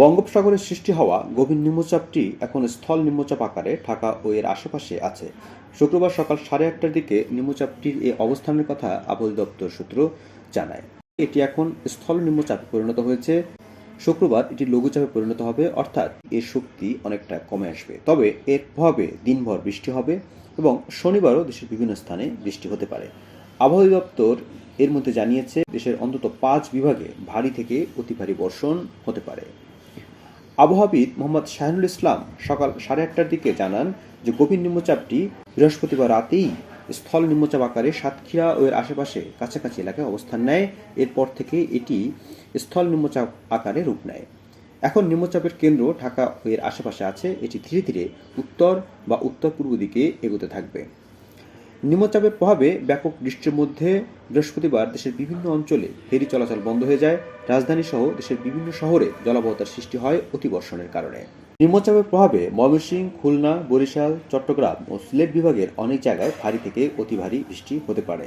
বঙ্গোপসাগরে সৃষ্টি হওয়া গভীর নিম্নচাপটি এখন স্থল নিম্নচাপ আকারে ঢাকা ও এর আশেপাশে আছে। শুক্রবার সকাল সাড়ে আটটার দিকে নিম্নচাপটির এই অবস্থানের কথা আবহাওয়া দপ্তর সূত্র জানায়। এটি এখন স্থল নিম্নচাপে পরিণত হয়েছে। শুক্রবার এটি লঘুচাপে পরিণত হবে, অর্থাৎ এর শক্তি অনেকটা কমে আসবে। তবে এর প্রভাবে দিনভর বৃষ্টি হবে এবং শনিবারও দেশের বিভিন্ন স্থানে বৃষ্টি হতে পারে। আবহাওয়া দপ্তর এর মধ্যে জানিয়েছে, দেশের অন্তত পাঁচ বিভাগে ভারী থেকে অতি ভারী বর্ষণ হতে পারে। আবহাওয়াবিদ মোহাম্মদ শাহিনুল ইসলাম সকাল সাড়ে আটটার দিকে জানান যে গভীর নিম্নচাপটি বৃহস্পতিবার রাতেই স্থল নিম্নচাপ আকারে সাতক্ষীরা ও এর আশেপাশে কাছাকাছি এলাকায় অবস্থান নেয়। এরপর থেকে এটি স্থল নিম্নচাপ আকারে রূপ নেয়। এখন নিম্নচাপের কেন্দ্র ঢাকা এর আশেপাশে আছে। এটি ধীরে ধীরে উত্তর বা উত্তর পূর্ব দিকে এগোতে থাকবে। নিম্নচাপের প্রভাবে ব্যাপক বৃষ্টির মধ্যে বৃহস্পতিবার দেশের বিভিন্ন অঞ্চলে ফেরি চলাচল বন্ধ হয়ে যায়। রাজধানী সহ দেশের বিভিন্ন শহরে জলাবহতার সৃষ্টি হয় অতিবর্ষণের কারণে। নিম্নচাপের প্রভাবে ময়মনসিংহ, খুলনা, বরিশাল, চট্টগ্রাম ও সিলেট বিভাগের অনেক জায়গায় ভারী থেকে অতি ভারী বৃষ্টি হতে পারে।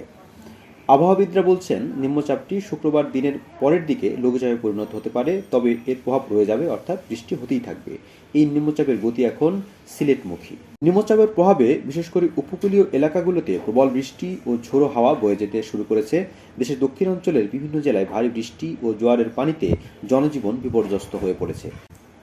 আবহাওয়াবিদরা বলছেন, নিম্নচাপটি শুক্রবার দিনের পরের দিকে লঘুচাপে পরিণত হতে পারে, তবে এর প্রভাব রয়ে যাবে, অর্থাৎ বৃষ্টি হতেই থাকবে। এই নিম্নচাপের গতি এখন সিলেটমুখী। নিম্নচাপের প্রভাবে, বিশেষ করে উপকূলীয় এলাকাগুলোতে প্রবল বৃষ্টি ও ঝোড়ো হাওয়া বয়ে যেতে শুরু করেছে। দেশের দক্ষিণ অঞ্চলের বিভিন্ন জেলায় ভারী বৃষ্টি ও জোয়ারের পানিতে জনজীবন বিপর্যস্ত হয়ে পড়েছে।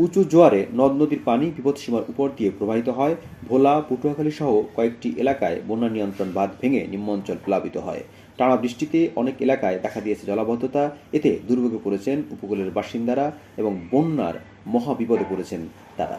উঁচু জোয়ারে নদ নদীর পানি বিপদসীমার উপর দিয়ে প্রবাহিত হয়। ভোলা পটুয়াখালী সহ কয়েকটি এলাকায় বন্যা নিয়ন্ত্রণ বাঁধ ভেঙে নিম্নাঞ্চল প্লাবিত হয়। টানা বৃষ্টিতে অনেক এলাকায় দেখা দিয়েছে জলাবদ্ধতা। এতে দুর্ভোগে পড়েছেন উপকূলের বাসিন্দারা এবং বন্যার মহাবিপদে পড়েছেন তারা।